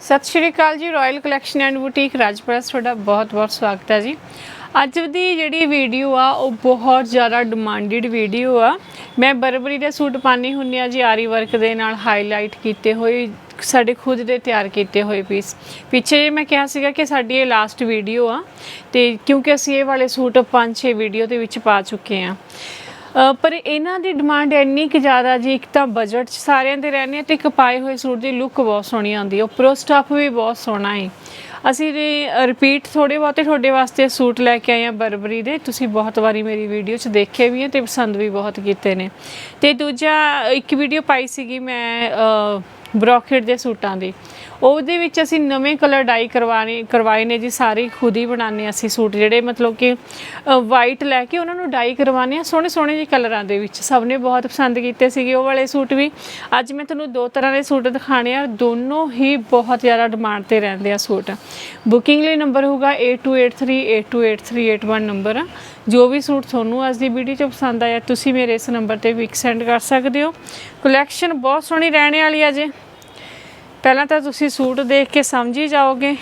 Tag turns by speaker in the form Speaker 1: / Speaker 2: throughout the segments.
Speaker 1: ਸਤਿ ਸ਼੍ਰੀ ਅਕਾਲ ਜੀ Royal Collection and Boutique Rajpura ਤੁਹਾਡਾ ਬਹੁਤ-ਬਹੁਤ ਸਵਾਗਤ ਹੈ ਜੀ। ਅੱਜ ਦੀ ਜਿਹੜੀ ਵੀਡੀਓ ਆ, ਉਹ ਬਹੁਤ ਜ਼ਿਆਦਾ ਡਿਮਾਂਡਡ ਵੀਡੀਓ ਆ। ਮੈਂ ਬਰਬਰੀ ਦੇ ਸੂਟ ਪਾਣੀ ਹੁੰਨੀ ਆ ਜੀ, ਆਰੀ ਵਰਕ ਦੇ ਨਾਲ ਹਾਈਲਾਈਟ ਕੀਤੇ ਹੋਏ, ਸਾਡੇ ਖੁਦ ਦੇ ਤਿਆਰ ਕੀਤੇ ਹੋਏ ਪੀਸ ਪਿੱਛੇ ਮੈਂ ਕਿਹਾ ਸੀਗਾ ਕਿ ਸਾਡੀ ਇਹ ਲਾਸਟ ਵੀਡੀਓ ਆ, ਤੇ ਕਿਉਂਕਿ ਅਸੀਂ ਇਹ ਵਾਲੇ ਸੂਟ 5-6 ਵੀਡੀਓ ਦੇ ਵਿੱਚ ਪਾ ਚੁੱਕੇ ਆ ਪਰ ਇਹਨਾਂ ਦੀ ਡਿਮਾਂਡ ਇੰਨੀ ਕਿ ਜ਼ਿਆਦਾ ਜੀ, ਇੱਕ ਤਾਂ ਬਜਟ 'ਚ ਸਾਰਿਆਂ ਦੇ ਰਹਿੰਦੇ ਆ ਤੇ ਇੱਕ ਪਾਏ ਹੋਏ ਸੂਟ ਦੀ ਲੁੱਕ ਬਹੁਤ ਸੋਹਣੀ ਆਉਂਦੀ ਹੈ ਉੱਪਰੋਂ ਸਟਫ ਵੀ ਬਹੁਤ ਸੋਹਣਾ ਹੈ ਅਸੀਂ ਰਿਪੀਟ ਥੋੜੇ ਬਹੁਤੇ ਤੁਹਾਡੇ ਵਾਸਤੇ ਸੂਟ ਲੈ ਕੇ ਆਏ ਆ ਬਰਬਰੀ ਦੇ। ਤੁਸੀਂ ਬਹੁਤ ਵਾਰੀ ਮੇਰੀ ਵੀਡੀਓ 'ਚ ਦੇਖੇ ਵੀ ਹੈ ਤੇ ਪਸੰਦ ਵੀ ਬਹੁਤ ਕੀਤੇ ਨੇ। ਤੇ ਦੂਜਾ, ਇੱਕ ਵੀਡੀਓ ਪਾਈ ਸੀਗੀ ਮੈਂ ਬ੍ਰੋਕੇਟ ਦੇ ਸੂਟਾਂ ਦੀ। ਉਹਦੇ ਵਿੱਚ ਅਸੀਂ ਨਵੇਂ ਕਲਰ ਡਾਈ ਕਰਵਾਣੇ ਕਰਵਾਏ ਨੇ ਜੀ, ਸਾਰੇ ਖੁਦ ਹੀ ਬਣਾਉਂਦੇ ਹਾਂ ਅਸੀਂ ਸੂਟ, ਜਿਹੜੇ ਮਤਲਬ ਕਿ ਵਾਈਟ ਲੈ ਕੇ ਉਹਨਾਂ ਨੂੰ ਡਾਈ ਕਰਵਾਉਂਦੇ ਆ ਸੋਹਣੇ ਸੋਹਣੇ ਜਿਹੇ ਕਲਰਾਂ ਦੇ ਵਿੱਚ। ਸਭ ਨੇ ਬਹੁਤ ਪਸੰਦ ਕੀਤੇ ਸੀਗੇ ਉਹ ਵਾਲੇ ਸੂਟ ਵੀ। ਅੱਜ ਮੈਂ ਤੁਹਾਨੂੰ ਦੋ ਤਰ੍ਹਾਂ ਦੇ ਸੂਟ ਦਿਖਾਣੇ ਆ, ਦੋਨੋਂ ਹੀ ਬਹੁਤ ਜ਼ਿਆਦਾ ਡਿਮਾਂਡ ਤੇ ਰਹਿੰਦੇ ਆ ਸੂਟ। ਬੁਕਿੰਗ ਲਈ ਨੰਬਰ ਹੋਊਗਾ 8283828381 ਨੰਬਰ ਆ ਜੋ ਵੀ ਸੂਟ ਤੁਹਾਨੂੰ ਅੱਜ ਦੀ ਵੀਡੀਓ 'ਚ ਪਸੰਦ ਆਇਆ, ਤੁਸੀਂ ਮੇਰੇ ਇਸ ਨੰਬਰ ਤੇ ਵੀ ਸੈਂਡ ਕਰ ਸਕਦੇ ਹੋ। ਕਲੈਕਸ਼ਨ ਬਹੁਤ ਸੋਹਣੀ ਰਹਿਣੇ ਵਾਲੀ ਆ ਜੇ। ਪਹਿਲਾਂ ਤਾਂ ਤੁਸੀਂ ਸੂਟ ਦੇਖ ਕੇ ਸਮਝ ਹੀ ਜਾਓਗੇ।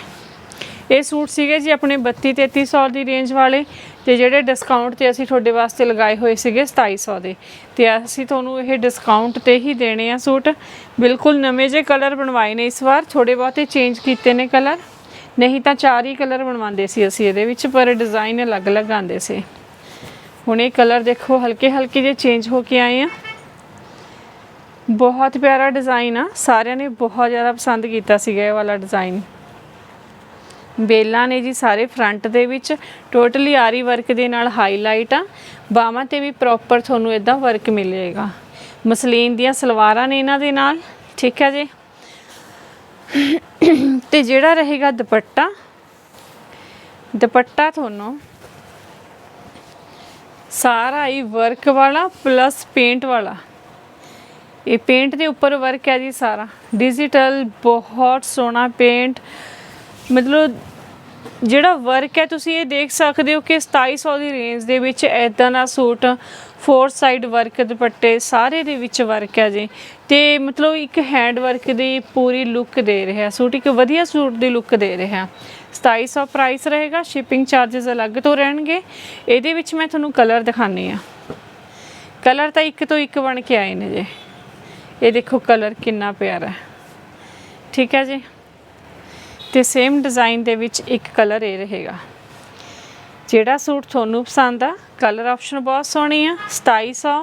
Speaker 1: ਇਹ ਸੂਟ ਸੀਗੇ ਜੀ ਆਪਣੇ 32 3300 ਦੀ ਰੇਂਜ ਵਾਲੇ ਤੇ ਜਿਹੜੇ ਡਿਸਕਾਊਂਟ ਤੇ ਅਸੀਂ ਤੁਹਾਡੇ ਵਾਸਤੇ ਲਗਾਏ ਹੋਏ ਸੀਗੇ 2700 ਦੇ। ਤੇ ਅਸੀਂ ਤੁਹਾਨੂੰ ਇਹ ਡਿਸਕਾਊਂਟ ਤੇ ਹੀ ਦੇਣੇ ਆ ਸੂਟ। ਬਿਲਕੁਲ ਨਵੇਂ ਜੇ ਕਲਰ ਬਣਵਾਏ ਨੇ ਇਸ ਵਾਰ ਥੋੜੇ ਬਹੁਤੇ ਚੇਂਜ ਕੀਤੇ ਨੇ ਕਲਰ ਨਹੀਂ ਤਾਂ ਚਾਰ ਹੀ ਕਲਰ ਬਣਵਾਉਂਦੇ ਸੀ ਅਸੀਂ ਇਹਦੇ ਵਿੱਚ, ਪਰ ਡਿਜ਼ਾਈਨ ਅਲੱਗ-ਅਲੱਗ ਆਉਂਦੇ ਸੀ। ਹੁਣ ਇਹ ਕਲਰ ਦੇਖੋ ਹਲਕੇ ਹਲਕੇ ਜੇ ਚੇਂਜ ਹੋ ਕੇ ਆਏ ਆ। ਬਹੁਤ ਪਿਆਰਾ ਡਿਜ਼ਾਈਨ ਆ। ਸਾਰਿਆਂ ਨੇ ਬਹੁਤ ਜ਼ਿਆਦਾ ਪਸੰਦ ਕੀਤਾ ਸੀਗਾ ਇਹ ਵਾਲਾ ਡਿਜ਼ਾਈਨ ਬੇਲਾਂ ਨੇ ਜੀ ਸਾਰੇ ਫਰੰਟ ਦੇ ਵਿੱਚ ਟੋਟਲੀ ਆਰੀ ਵਰਕ ਦੇ ਨਾਲ ਹਾਈਲਾਈਟ ਆ। ਬਾਹਾਂ ਤੇ ਵੀ ਪ੍ਰੋਪਰ ਤੁਹਾਨੂੰ ਇਦਾਂ ਵਰਕ ਮਿਲੇਗਾ। ਮਸਲੀਨ ਦੀਆਂ ਸਲਵਾਰਾਂ ਨੇ ਇਹਨਾਂ ਦੇ ਨਾਲ, ਠੀਕ ਹੈ ਜੀ? ਤੇ ਜਿਹੜਾ ਰਹੇਗਾ ਦੁਪੱਟਾ ਦੁਪੱਟਾ ਤੁਹਾਨੂੰ ਸਾਰਾ ਹੀ ਵਰਕ ਵਾਲਾ ਪਲੱਸ ਪੇਂਟ ਵਾਲਾ। ਇਹ ਪੇਂਟ ਦੇ ਉੱਪਰ ਵਰਕ ਹੈ ਜੀ ਸਾਰਾ। ਡਿਜੀਟਲ ਬਹੁਤ ਸੋਹਣਾ ਪੇਂਟ ਮਤਲਬ ਜਿਹੜਾ ਵਰਕ ਹੈ, ਤੁਸੀਂ ਇਹ ਦੇਖ ਸਕਦੇ ਹੋ ਕਿ 2700 ਦੀ ਰੇਂਜ ਦੇ ਵਿੱਚ ਐਦਾਂ ਦਾ ਸੂਟ ਫੋਰ ਸਾਈਡ ਵਰਕ ਦੁਪੱਟੇ ਸਾਰੇ ਦੇ ਵਿੱਚ ਵਰਕ ਹੈ ਜੀ। ਤੇ ਮਤਲਬ ਇੱਕ ਹੈਂਡ ਵਰਕ ਦੀ ਪੂਰੀ ਲੁੱਕ ਦੇ ਰਿਹਾ ਸੂਟ ਇੱਕ ਵਧੀਆ ਸੂਟ ਦੀ ਲੁੱਕ ਦੇ ਰਿਹਾ 2700 ਪ੍ਰਾਈਸ ਰਹੇਗਾ ਸ਼ਿਪਿੰਗ ਚਾਰजेस ਅਲੱਗ ਤੋਂ ਰਹਿਣਗੇ। ਇਹਦੇ ਵਿੱਚ ਮੈਂ ਤੁਹਾਨੂੰ ਕਲਰ ਦਿਖਾਣੀ ਆ ਕਲਰ ਤਾਂ ਇੱਕ ਤੋਂ ਇੱਕ ਬਣ ਕੇ ਆਏ ਨੇ ਜੀ। ਇਹ ਦੇਖੋ ਕਲਰ ਕਿੰਨਾ ਪਿਆਰਾ ਹੈ। ਠੀਕ ਹੈ ਜੀ? ਤੇ ਸੇਮ ਡਿਜ਼ਾਈਨ ਦੇ ਵਿੱਚ ਇੱਕ ਕਲਰ ਇਹ ਰਹੇਗਾ। ਜਿਹੜਾ ਸੂਟ ਤੁਹਾਨੂੰ ਪਸੰਦ ਆ ਕਲਰ ਆਪਸ਼ਨ ਬਹੁਤ ਸੋਹਣੀ ਆ 2700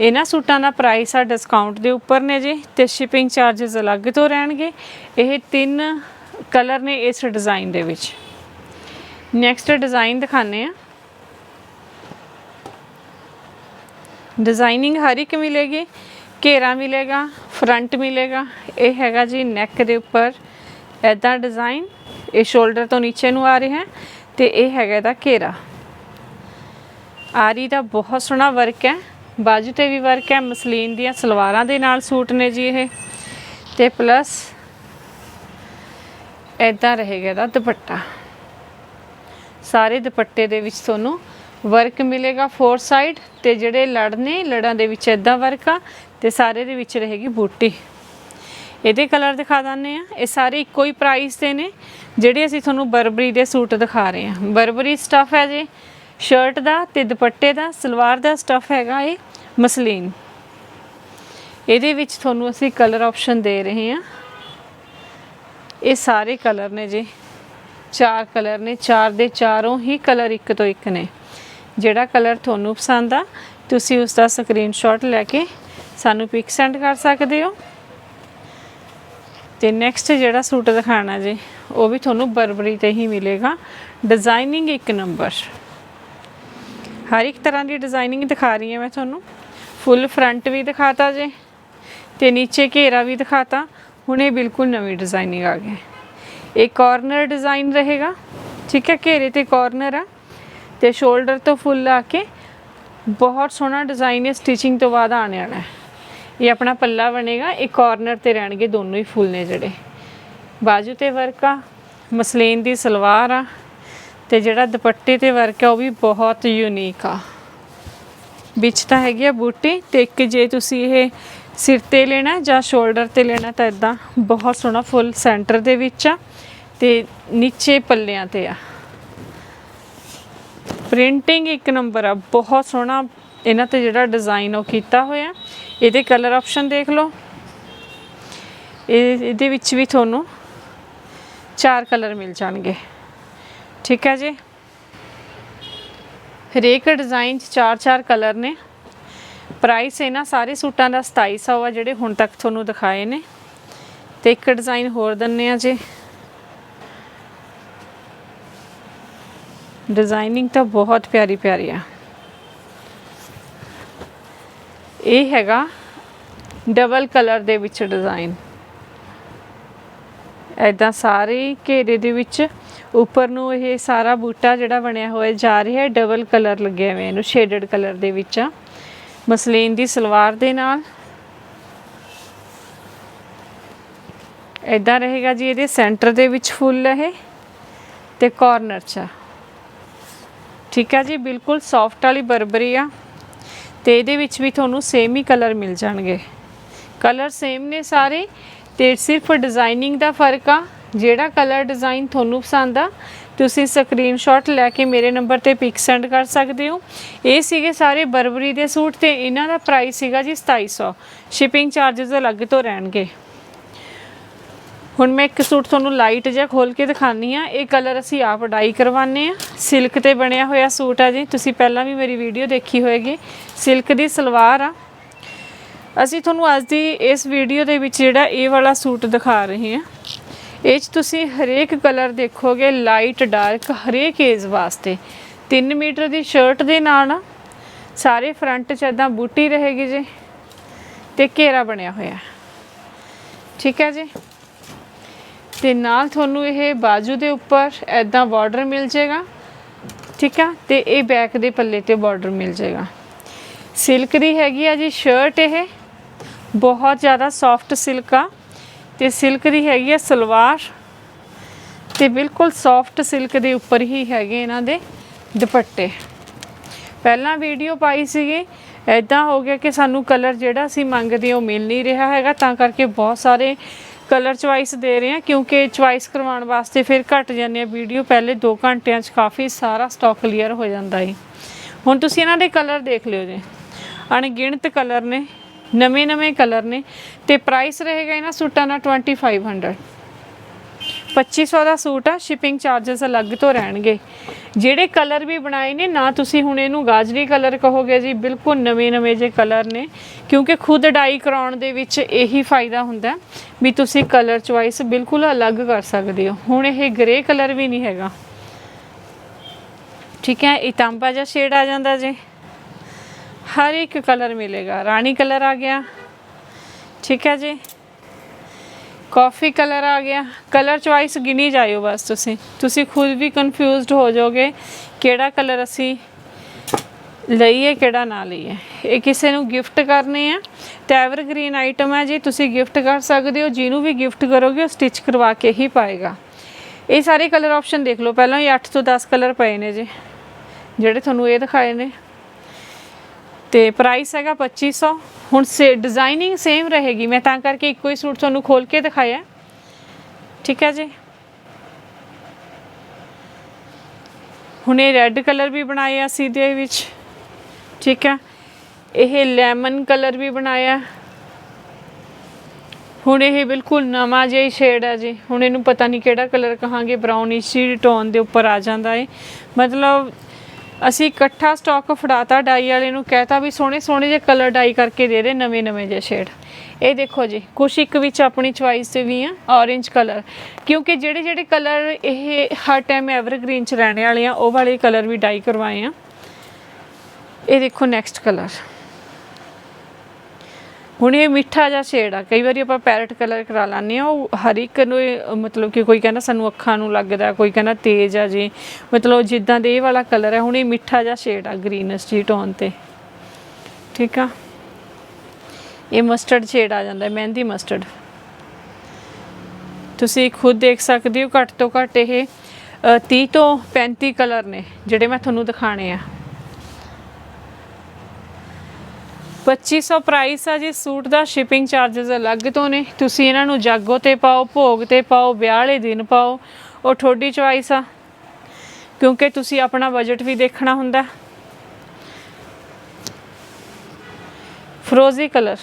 Speaker 1: ਇਹਨਾਂ ਸੂਟਾਂ ਦਾ ਪ੍ਰਾਈਸ ਆ ਡਿਸਕਾਊਂਟ ਦੇ ਉੱਪਰ ਨੇ ਜੀ ਤੇ ਸ਼ਿਪਿੰਗ ਚਾਰजेस ਅਲੱਗ ਤੋਂ ਰਹਿਣਗੇ। ਇਹ ਤਿੰਨ ਕਲਰ ਨੇ ਇਸ ਡਿਜ਼ਾਈਨ ਦੇ ਵਿੱਚ। ਨੈਕਸਟ ਡਿਜ਼ਾਈਨ ਦਿਖਾਣੇ ਆ ਡਿਜ਼ਾਈਨਿੰਗ ਹਰ ਇੱਕ ਮਿਲੇਗੀ। ਘੇਰਾ ਮਿਲੇਗਾ ਫਰੰਟ ਮਿਲੇਗਾ। ਇਹ ਹੈਗਾ ਜੀ ਨੈਕ ਦੇ ਉੱਪਰ ਐਦਾਂ ਡਿਜ਼ਾਈਨ ਇਹ ਸ਼ੋਲਡਰ ਤੋਂ ਨੀਚੇ ਨੂੰ ਆ ਰਿਹਾ ਹੈ ਤੇ ਇਹ ਹੈਗਾ ਇਹਦਾ ਘੇਰਾ। ਆਰੀ ਦਾ ਬਹੁਤ ਸੋਹਣਾ ਵਰਕ ਹੈ। ਬਾਜੂ ਤੇ ਵੀ ਵਰਕ ਹੈ। ਮਸਲੀਨ ਦੀਆਂ ਸਲਵਾਰਾਂ ਦੇ ਨਾਲ ਸੂਟ ਨੇ ਜੀ ਇਹ। ਤੇ ਪਲੱਸ ਐਦਾਂ ਰਹੇਗਾ ਇਹਦਾ ਦੁਪੱਟਾ। ਸਾਰੇ ਦੁਪੱਟੇ ਦੇ ਵਿੱਚ ਤੁਹਾਨੂੰ ਵਰਕ ਮਿਲੇਗਾ ਫੋਰ ਸਾਈਡ ਤੇ ਜਿਹੜੇ ਲੜ ਨੇ, ਲੜਾਂ ਦੇ ਵਿੱਚ ਐਦਾਂ ਵਰਕ ਆ। ਤੇ ਸਾਰੇ ਦੇ ਵਿੱਚ ਰਹੇਗੀ ਬੂਟੀ। ਇਹਦੇ ਕਲਰ ਦਿਖਾ ਦਿੰਦੇ ਆ ਇਹ ਸਾਰੇ ਇੱਕੋ ਹੀ ਪ੍ਰਾਈਸ ਦੇ ਨੇ, ਜਿਹੜੇ ਅਸੀਂ ਤੁਹਾਨੂੰ ਬਰਬਰੀ ਦੇ ਸੂਟ ਦਿਖਾ ਰਹੇ ਹਾਂ। ਬਰਬਰੀ ਸਟਫ ਹੈ ਜੀ ਸ਼ਰਟ ਦਾ ਤੇ ਦੁਪੱਟੇ ਦਾ, ਸਲਵਾਰ ਦਾ ਸਟਫ ਹੈਗਾ ਇਹ ਮਸਲੀਨ। ਇਹਦੇ ਵਿੱਚ ਤੁਹਾਨੂੰ ਅਸੀਂ ਕਲਰ ਆਪਸ਼ਨ ਦੇ ਰਹੇ ਹਾਂ। ਇਹ ਸਾਰੇ ਕਲਰ ਨੇ ਜੀ। ਚਾਰ ਕਲਰ ਨੇ, ਚਾਰ ਦੇ ਚਾਰੋਂ ਹੀ ਕਲਰ ਇੱਕ ਤੋਂ ਇੱਕ ਨੇ। ਜਿਹੜਾ ਕਲਰ ਤੁਹਾਨੂੰ ਪਸੰਦ ਆ, ਤੁਸੀਂ ਉਸ ਦਾ ਸਕਰੀਨਸ਼ਾਟ ਲੈ ਕੇ ਸਾਨੂੰ ਪਿਕ ਸੈਂਡ ਕਰ ਸਕਦੇ ਹੋ? ਤੇ ਨੈਕਸਟ ਜਿਹੜਾ ਸੂਟ ਦਿਖਾਣਾ ਜੀ, ਉਹ ਵੀ ਤੁਹਾਨੂੰ ਬਰਬਰੀ ਤੇ ਹੀ ਮਿਲੇਗਾ। ਡਿਜ਼ਾਈਨਿੰਗ ਇੱਕ ਨੰਬਰ ਹਰ ਇੱਕ ਤਰ੍ਹਾਂ ਦੀ ਡਿਜ਼ਾਈਨਿੰਗ ਦਿਖਾ ਰਹੀ ਹਾਂ ਮੈਂ ਤੁਹਾਨੂੰ। ਫੁੱਲ ਫਰੰਟ ਵੀ ਦਿਖਾਤਾ ਜੇ, ਤੇ ਨੀਚੇ ਘੇਰਾ ਵੀ ਦਿਖਾਤਾ। ਹੁਣ ਇਹ ਬਿਲਕੁਲ ਨਵੀਂ ਡਿਜ਼ਾਈਨਿੰਗ ਆ ਗਈ। ਇਹ ਕਾਰਨਰ ਡਿਜ਼ਾਈਨ ਰਹੇਗਾ। ਠੀਕ ਹੈ, ਘੇਰੇ ਤੇ ਕਾਰਨਰ ਆ। ਤੇ ਸ਼ੋਲਡਰ ਤੋਂ ਫੁੱਲ ਆ ਕੇ ਬਹੁਤ ਸੋਹਣਾ ਡਿਜ਼ਾਈਨ ਹੈ ਸਟਿਚਿੰਗ ਤੋਂ ਬਾਅਦ ਆਣੇ ਵਾਲਾ ਹੈ। ਇਹ ਆਪਣਾ ਪੱਲਾ ਬਣੇਗਾ, ਇਹ ਕਾਰਨਰ ਤੇ ਰਹਿਣਗੇ ਦੋਨੋਂ ਹੀ ਫੁੱਲ ਨੇ ਜਿਹੜੇ। ਬਾਜੂ ਤੇ ਵਰਕ ਆ, ਮਸਲੀਨ ਦੀ ਸਲਵਾਰ ਆ, ਤੇ ਜਿਹੜਾ ਦੁਪੱਟੇ ਤੇ ਵਰਕ ਆ ਉਹ ਵੀ ਬਹੁਤ ਯੂਨੀਕ ਆ। ਵਿੱਚ ਤਾਂ ਹੈਗੀ ਆ ਬੂਟੀ, ਤੇ ਇੱਕ ਜੇ ਤੁਸੀਂ ਇਹ ਸਿਰ ਤੇ ਲੈਣਾ ਜਾਂ ਸ਼ੋਲਡਰ ਤੇ ਲੈਣਾ ਤਾਂ ਇਦਾਂ ਬਹੁਤ ਸੋਹਣਾ ਫੁੱਲ ਸੈਂਟਰ ਦੇ ਵਿੱਚ ਆ, ਤੇ ਨੀਚੇ ਪੱਲਿਆਂ ਤੇ ਆ। ਪ੍ਰਿੰਟਿੰਗ ਇੱਕ ਨੰਬਰ ਆ, ਬਹੁਤ ਸੋਹਣਾ ਇਹਨਾਂ ਤੇ ਜਿਹੜਾ ਡਿਜ਼ਾਈਨ ਉਹ ਕੀਤਾ ਹੋਇਆ ਇਹਦੇ ਕਲਰ ਆਪਸ਼ਨ ਦੇਖ ਲਓ। ਇਹ, ਇਹਦੇ ਵਿੱਚ ਵੀ ਤੁਹਾਨੂੰ ਚਾਰ ਕਲਰ ਮਿਲ ਜਾਣਗੇ। ਠੀਕ ਹੈ ਜੀ? ਹਰੇਕ ਡਿਜ਼ਾਈਨ 'ਚ ਚਾਰ ਚਾਰ ਕਲਰ ਨੇ। ਪ੍ਰਾਈਸ ਇਹਨਾਂ ਸਾਰੇ ਸੂਟਾਂ ਦਾ 2700 ਆ, ਜਿਹੜੇ ਹੁਣ ਤੱਕ ਤੁਹਾਨੂੰ ਦਿਖਾਏ ਨੇ। ਤੇ ਇੱਕ ਡਿਜ਼ਾਈਨ ਹੋਰ ਦਿੰਨੇ ਆ ਜੀ। ਡਿਜ਼ਾਈਨਿੰਗ ਤਾਂ ਬਹੁਤ ਪਿਆਰੀ ਪਿਆਰੀ ਆ। ਇਹ ਹੈਗਾ ਡਬਲ ਕਲਰ ਦੇ ਵਿੱਚ ਡਿਜ਼ਾਈਨ। ਐਦਾਂ ਸਾਰੇ ਘੇਰੇ ਦੇ ਵਿੱਚ ਉੱਪਰ ਨੂੰ ਇਹ ਸਾਰਾ ਬੂਟਾ ਜਿਹੜਾ ਬਣਿਆ ਹੋਇਆ ਜਾ ਰਿਹਾ ਹੈ, ਡਬਲ ਕਲਰ ਲੱਗਿਆ ਹੋਇਆ ਇਹਨੂੰ ਸ਼ੇਡਡ ਕਲਰ ਦੇ ਵਿੱਚ। ਆ ਮਸਲੀਨ ਦੀ ਸਲਵਾਰ ਦੇ ਨਾਲ। ਐਦਾਂ ਰਹੇਗਾ ਜੀ, ਇਹਦੇ ਸੈਂਟਰ ਦੇ ਵਿੱਚ ਫੁੱਲ ਇਹ ਤੇ ਕਾਰਨਰ 'ਚ ਠੀਕ ਹੈ ਜੀ, ਬਿਲਕੁਲ ਸੌਫਟ ਵਾਲੀ ਬਰਬਰੀ ਆ। ਤੇ ਇਹਦੇ ਵਿੱਚ ਵੀ ਤੁਹਾਨੂੰ ਸੇਮ ਹੀ ਕਲਰ ਮਿਲ ਜਾਣਗੇ। ਕਲਰ ਸੇਮ ਨੇ ਸਾਰੇ ਤੇ ਸਿਰਫ ਡਿਜ਼ਾਈਨਿੰਗ ਦਾ ਫ਼ਰਕ ਆ। ਜਿਹੜਾ ਕਲਰ ਡਿਜ਼ਾਈਨ ਤੁਹਾਨੂੰ ਪਸੰਦ ਆ, ਤੁਸੀਂ ਸਕਰੀਨਸ਼ਾਟ ਲੈ ਕੇ ਮੇਰੇ ਨੰਬਰ ਤੇ ਪਿਕ ਸੈਂਡ ਕਰ ਸਕਦੇ ਹੋ। ਇਹ ਸੀਗੇ ਸਾਰੇ ਬਰਬਰੀ ਦੇ ਸੂਟ ਤੇ ਇਹਨਾਂ ਦਾ ਪ੍ਰਾਈਸ ਸੀਗਾ ਜੀ 2700 ਸ਼ਿਪਿੰਗ ਚਾਰजेस ਅਲੱਗ ਤੋਂ ਰਹਿਣਗੇ। ਹੁਣ ਮੈਂ ਇੱਕ ਸੂਟ ਤੁਹਾਨੂੰ ਲਾਈਟ ਜਿਹਾ ਖੋਲ ਕੇ ਦਿਖਾਨੀ ਆ ਇਹ ਕਲਰ ਅਸੀਂ ਆਪ ਡਾਈ ਕਰਵਾਨੇ ਆ ਸਿਲਕ ਤੇ ਬਣਿਆ ਹੋਇਆ ਸੂਟ ਆ ਜੀ। ਤੁਸੀਂ ਪਹਿਲਾਂ ਵੀ ਮੇਰੀ ਵੀਡੀਓ ਦੇਖੀ ਹੋਏਗੀ। ਸਿਲਕ ਦੀ ਸਲਵਾਰ ਆ। ਅਸੀਂ ਤੁਹਾਨੂੰ ਅੱਜ ਦੀ ਇਸ ਵੀਡੀਓ ਦੇ ਵਿੱਚ ਜਿਹੜਾ ਇਹ ਵਾਲਾ ਸੂਟ ਦਿਖਾ ਰਹੇ ਹਾਂ। ਇਹ 'ਚ ਤੁਸੀਂ ਹਰੇਕ ਕਲਰ ਦੇਖੋਗੇ ਲਾਈਟ ਡਾਰਕ ਹਰੇਕ ਏਜ ਵਾਸਤੇ। 3 ਮੀਟਰ ਦੀ ਸ਼ਰਟ ਦੇ ਨਾਲ ਨਾ ਸਾਰੇ ਫਰੰਟ 'ਚ ਇਦਾਂ ਬੂਟੀ ਰਹੇਗੀ ਜੀ। ਤੇ ਘੇਰਾ ਬਣਿਆ ਹੋਇਆ। ਠੀਕ ਹੈ ਜੀ? ਤੇ ਨਾਲ ਤੁਹਾਨੂੰ ਇਹ ਬਾਜੂ ਦੇ ਉੱਪਰ ਐਦਾਂ ਬਾਰਡਰ ਮਿਲ ਜਾਏਗਾ, ਠੀਕ ਆ? ਤੇ ਇਹ ਬੈਕ ਦੇ ਪੱਲੇ ਤੇ ਬਾਰਡਰ ਮਿਲ ਜਾਏਗਾ। ਸਿਲਕ ਦੀ ਹੈਗੀ ਆ ਜੀ ਸ਼ਰਟ ਇਹ, ਬਹੁਤ ਜ਼ਿਆਦਾ ਸੌਫਟ ਸਿਲਕ ਆ। ਤੇ ਸਿਲਕ ਦੀ ਹੈਗੀ ਆ ਸਲਵਾਰ, ਤੇ ਬਿਲਕੁਲ ਸੌਫਟ ਸਿਲਕ ਦੇ ਉੱਪਰ ਹੀ ਹੈਗੇ ਇਹਨਾਂ ਦੇ ਦੁਪੱਟੇ। ਪਹਿਲਾਂ ਵੀਡੀਓ ਪਾਈ ਸੀਗੀ ਐਦਾਂ ਹੋ ਗਿਆ ਕਿ ਸਾਨੂੰ ਕਲਰ ਜਿਹੜਾ ਅਸੀਂ ਮੰਗਦੇ ਉਹ ਮਿਲ ਨਹੀਂ ਰਿਹਾ ਹੈਗਾ, ਤਾਂ ਕਰਕੇ ਬਹੁਤ ਸਾਰੇ ਕਲਰ ਚੁਆਇਸ ਦੇ ਰਹੇ ਹਾਂ, ਕਿਉਂਕਿ ਚੁਆਇਸ ਕਰਵਾਉਣ ਵਾਸਤੇ ਫਿਰ ਘਟ ਜਾਂਦੇ ਆ ਵੀਡੀਓ, ਪਹਿਲੇ 2 ਘੰਟਿਆਂ 'ਚ ਕਾਫੀ ਸਾਰਾ ਸਟਾਕ ਕਲੀਅਰ ਹੋ ਜਾਂਦਾ ਹੈ ਹੁਣ ਤੁਸੀਂ ਇਹਨਾਂ ਦੇ ਕਲਰ ਦੇਖ ਲਿਓ ਜੀ। ਅਣਗਿਣਤ ਕਲਰ ਨੇ ਨਵੇਂ ਨਵੇਂ ਕਲਰ ਨੇ ਤੇ ਪ੍ਰਾਈਸ ਰਹੇਗਾ ਇਹਨਾਂ ਸੂਟਾਂ ਦਾ 2500 2500 ਦਾ ਸੂਟ ਆ ਸ਼ਿਪਿੰਗ ਚਾਰजेस ਅਲੱਗ ਤੋਂ ਰਹਿਣਗੇ। ਜਿਹੜੇ ਕਲਰ ਵੀ ਬਣਾਏ ਨੇ, ਨਾ ਤੁਸੀਂ ਹੁਣ ਇਹਨੂੰ ਗਾਜਰੀ ਕਲਰ ਕਹੋਗੇ ਜੀ, ਬਿਲਕੁਲ ਨਵੇਂ ਨਵੇਂ ਜੇ ਕਲਰ ਨੇ, ਕਿਉਂਕਿ ਖੁਦ ਡਾਈ ਕਰਾਉਣ ਦੇ ਵਿੱਚ ਇਹੀ ਫਾਇਦਾ ਹੁੰਦਾ ਵੀ ਤੁਸੀਂ ਕਲਰ ਚੁਆਇਸ ਬਿਲਕੁਲ ਅਲੱਗ ਕਰ ਸਕਦੇ ਹੋ। ਹੁਣ ਇਹ ਗ੍ਰੇ ਕਲਰ ਵੀ ਨਹੀਂ ਹੈਗਾ। ਠੀਕ ਹੈ, ਇਹ ਤਾਂਬਾ ਜਿਹਾ ਸ਼ੇਡ ਆ ਜਾਂਦਾ ਜੀ। ਹਰ ਇੱਕ ਕਲਰ ਮਿਲੇਗਾ। ਰਾਣੀ ਕਲਰ ਆ ਗਿਆ। ਠੀਕ ਹੈ ਜੀ। ਕਾਫੀ ਕਲਰ ਆ ਗਿਆ। ਕਲਰ ਚੁਆਇਸ ਗਿਣੀ ਜਾਇਓ ਬਸ ਤੁਸੀਂ। ਤੁਸੀਂ ਖੁਦ ਵੀ ਕਨਫਿਊਜ਼ਡ ਹੋ ਜਾਓਗੇ ਕਿਹੜਾ ਕਲਰ ਅਸੀਂ ਲਈਏ, ਕਿਹੜਾ ਨਾ ਲਈਏ। ਇਹ ਕਿਸੇ ਨੂੰ ਗਿਫਟ ਕਰਨੇ ਆ ਤੇ ਐਵਰਗ੍ਰੀਨ ਆਈਟਮ ਹੈ ਜੀ, ਤੁਸੀਂ ਗਿਫਟ ਕਰ ਸਕਦੇ ਹੋ। ਜਿਹਨੂੰ ਵੀ ਗਿਫਟ ਕਰੋਗੇ, ਉਹ ਸਟਿਚ ਕਰਵਾ ਕੇ ਹੀ ਪਾਏਗਾ। ਇਹ ਸਾਰੇ ਕਲਰ ਆਪਸ਼ਨ ਦੇਖ ਲਓ। ਪਹਿਲਾਂ ਹੀ 8 ਤੋਂ 10 ਕਲਰ ਪਏ ਨੇ ਜੀ, ਜਿਹੜੇ ਤੁਹਾਨੂੰ ਇਹ ਦਿਖਾਏ ਨੇ। ਤੇ ਪ੍ਰਾਈਸ ਹੈਗਾ 2500 ਹੁਣ ਸੇ ਡਿਜ਼ਾਈਨਿੰਗ ਸੇਮ ਰਹੇਗੀ। ਮੈਂ ਤਾਂ ਕਰਕੇ ਇੱਕੋ ਹੀ ਸੂਟ ਤੁਹਾਨੂੰ ਖੋਲ ਕੇ ਦਿਖਾਇਆ। ਠੀਕ ਹੈ ਜੀ? ਹੁਣ ਇਹ ਰੈੱਡ ਕਲਰ ਵੀ ਬਣਾਇਆ ਸੀ ਦੇ ਵਿੱਚ। ਠੀਕ ਹੈ? ਇਹ ਲੈਮਨ ਕਲਰ ਵੀ ਬਣਾਇਆ। ਹੁਣ ਇਹ ਬਿਲਕੁਲ ਨਵਾਂ ਜਿਹਾ ਸ਼ੇਡ ਹੈ ਜੀ। ਹੁਣ ਇਹਨੂੰ ਪਤਾ ਨਹੀਂ ਕਿਹੜਾ ਕਲਰ ਕਹਾਂਗੇ। ਬ੍ਰਾਊਨਿਸ਼ ਜੀ ਟੋਨ ਦੇ ਉੱਪਰ ਆ ਜਾਂਦਾ ਹੈ ਮਤਲਬ ਅਸੀਂ ਇਕੱਠਾ ਸਟਾਕ ਫੜਾਤਾ ਡਾਈ ਵਾਲੇ ਨੂੰ ਕਹਿਤਾ ਵੀ ਸੋਹਣੇ ਸੋਹਣੇ ਜਿਹੇ ਕਲਰ ਡਾਈ ਕਰਕੇ ਦੇ ਦੇ, ਨਵੇਂ ਨਵੇਂ ਜਿਹੇ ਸ਼ੇਡ ਇਹ ਦੇਖੋ ਜੀ, ਕੁਛ ਇੱਕ ਵਿੱਚ ਆਪਣੀ ਚੁਆਇਸ ਤੇ ਵੀ ਆ, orange ਕਲਰ ਕਿਉਂਕਿ ਜਿਹੜੇ ਜਿਹੜੇ ਕਲਰ ਇਹ ਹਰ ਟਾਈਮ ਐਵਰਗ੍ਰੀਨ ਚ ਰਹਿਣੇ ਵਾਲੇ ਆ, ਉਹ ਵਾਲੇ ਕਲਰ ਵੀ ਡਾਈ ਕਰਵਾਏ ਆ। ਇਹ ਦੇਖੋ ਨੈਕਸਟ ਕਲਰ ਹੁਣ ਇਹ ਮਿੱਠਾ ਜਿਹਾ ਸ਼ੇਡ ਆ। ਕਈ ਵਾਰੀ ਆਪਾਂ ਪੈਰਟ ਕਲਰ ਕਰਾ ਲਾਂਦੇ ਆ ਉਹ ਹਰ ਇੱਕ ਨੂੰ ਇਹ, ਮਤਲਬ ਕਿ ਕੋਈ ਕਹਿੰਦਾ ਸਾਨੂੰ ਅੱਖਾਂ ਨੂੰ ਲੱਗਦਾ ਕੋਈ ਕਹਿੰਦਾ ਤੇਜ਼ ਆ ਜੀ। ਮਤਲਬ ਜਿੱਦਾਂ ਦੇ ਇਹ ਵਾਲਾ ਕਲਰ ਹੈ ਹੁਣ ਇਹ ਮਿੱਠਾ ਜਿਹਾ ਸ਼ੇਡ ਆ ਗ੍ਰੀਨਸ ਜੀ ਟੋਨ ਤੇ। ਠੀਕ ਆ? ਇਹ ਮਸਟਰਡ ਸ਼ੇਡ ਆ ਜਾਂਦਾ ਮਹਿੰਦੀ ਮਸਟਰਡ ਤੁਸੀਂ ਖੁਦ ਦੇਖ ਸਕਦੇ ਹੋ ਘੱਟ ਤੋਂ ਘੱਟ ਇਹ ਅ, 30 ਤੋਂ 35 ਕਲਰ ਨੇ ਜਿਹੜੇ ਮੈਂ ਤੁਹਾਨੂੰ ਦਿਖਾਣੇ ਆ। 2500 ਪ੍ਰਾਈਸ ਆ ਜੀ, ਸੂਟ ਦਾ ਸ਼ਿਪਿੰਗ ਚਾਰजेस ਅਲੱਗ ਤੋਂ ਨੇ। ਤੁਸੀਂ ਇਹਨਾਂ ਨੂੰ ਜਾਗੋ ਤੇ ਪਾਓ, ਭੋਗ ਤੇ ਪਾਓ, ਵਿਆਹ ਵਾਲੇ ਦਿਨ ਪਾਓ, ਉਹ ਤੁਹਾਡੀ ਚੁਆਇਸ ਆ। ਕਿਉਂਕਿ ਤੁਸੀਂ ਆਪਣਾ ਬਜਟ ਵੀ ਦੇਖਣਾ ਹੁੰਦਾ। ਫਰੋਜ਼ੀ ਕਲਰ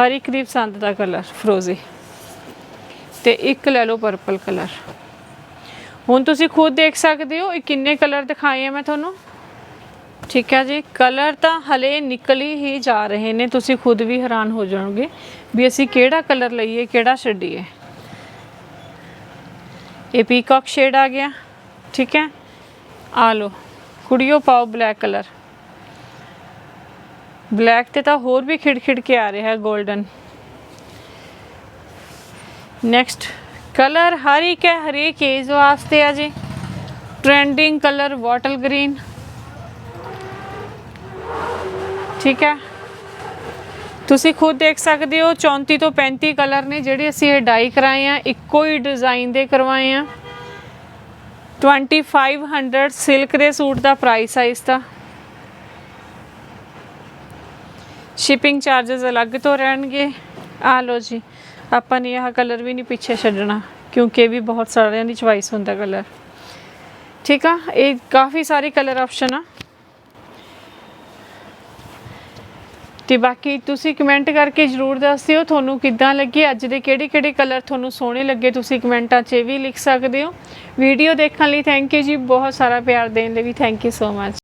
Speaker 1: ਹਰ ਇੱਕ ਦੀ ਪਸੰਦ ਦਾ ਕਲਰ ਫਰੋਜ਼ੀ ਤੇ ਇੱਕ ਲੈ ਲਓ ਪਰਪਲ ਕਲਰ ਹੁਣ ਤੁਸੀਂ ਖੁਦ ਦੇਖ ਸਕਦੇ ਹੋ ਇਹ ਕਿੰਨੇ ਕਲਰ ਦਿਖਾਏ ਆ ਮੈਂ ਤੁਹਾਨੂੰ। ਠੀਕ ਹੈ ਜੀ ਕਲਰ ਤਾਂ ਹਲੇ ਨਿਕਲੀ ਹੀ ਜਾ ਰਹੇ ਨੇ ਤੁਸੀਂ ਖੁਦ ਵੀ ਹੈਰਾਨ ਹੋ ਜਾਓਗੇ ਵੀ ਅਸੀਂ ਕਿਹੜਾ ਕਲਰ ਲਈਏ ਕਿਹੜਾ ਛੱਡੀਏ ਇਹ ਪੀਕਾਕ ਸ਼ੇਡ ਆ ਗਿਆ ਠੀਕ ਹੈ ਆ ਲੋ ਕੁੜੀਓ ਪਾਓ ਬਲੈਕ ਕਲਰ ਬਲੈਕ ਤੇ ਤਾਂ ਹੋਰ ਵੀ ਖਿੜ ਖਿੜ ਕੇ ਆ ਰਿਹਾ ਹੈ 골ਡਨ ਨੈਕਸਟ ਕਲਰ ਹਰ ਇੱਕ ਹੈ ਹਰੇਕ ਏਜ ਵਾਸਤੇ ਆ ਜੀ ਟ੍ਰੈਂਡਿੰਗ ਕਲਰ ਵਾਟਲ ਗ੍ਰੀਨ ਠੀਕ ਹੈ? ਤੁਸੀਂ ਖੁਦ ਦੇਖ ਸਕਦੇ ਹੋ 34 ਤੋਂ 35 ਕਲਰ ਨੇ ਜਿਹੜੇ ਅਸੀਂ ਇਹ ਡਾਈ ਕਰਾਏ ਆ, ਇੱਕੋ ਹੀ ਡਿਜ਼ਾਈਨ ਦੇ ਕਰਵਾਏ ਆ। 2500 ਸਿਲਕ ਦੇ ਸੂਟ ਦਾ ਪ੍ਰਾਈਸ ਆ ਇਸ ਦਾ ਸ਼ਿਪਿੰਗ ਚਾਰजेस ਅਲੱਗ ਤੋਂ ਰਹਿਣਗੇ। ਆ ਲੋ ਜੀ, ਆਪਾਂ ਨੇ ਇਹ ਕਲਰ ਵੀ ਨਹੀਂ ਪਿੱਛੇ ਛੱਡਣਾ, ਕਿਉਂਕਿ ਇਹ ਵੀ ਬਹੁਤ ਸਾਰਿਆਂ ਦੀ ਚੁਆਇਸ ਹੁੰਦਾ ਕਲਰ। ਠੀਕ ਆ? ਇਹ ਕਾਫੀ ਸਾਰੇ ਕਲਰ ਆਪਸ਼ਨ ਆ। ਤੇ ਬਾਕੀ ਤੁਸੀਂ ਕਮੈਂਟ ਕਰਕੇ ਜਰੂਰ ਦੱਸ ਦਿਓ ਤੁਹਾਨੂੰ ਕਿੱਦਾਂ ਲੱਗੇ, ਅੱਜ ਦੇ ਕਿਹੜੇ ਕਿਹੜੇ ਕਲਰ ਤੁਹਾਨੂੰ ਸੋਹਣੇ ਲੱਗੇ ਤੁਸੀਂ ਕਮੈਂਟਾਂ 'ਚ ਇਹ ਵੀ ਲਿਖ ਸਕਦੇ ਹੋ। ਵੀਡੀਓ ਦੇਖਣ ਲਈ ਥੈਂਕ ਯੂ ਜੀ, ਬਹੁਤ ਸਾਰਾ ਪਿਆਰ ਦੇਣ ਲਈ ਵੀ ਥੈਂਕ ਯੂ ਸੋ ਮਚ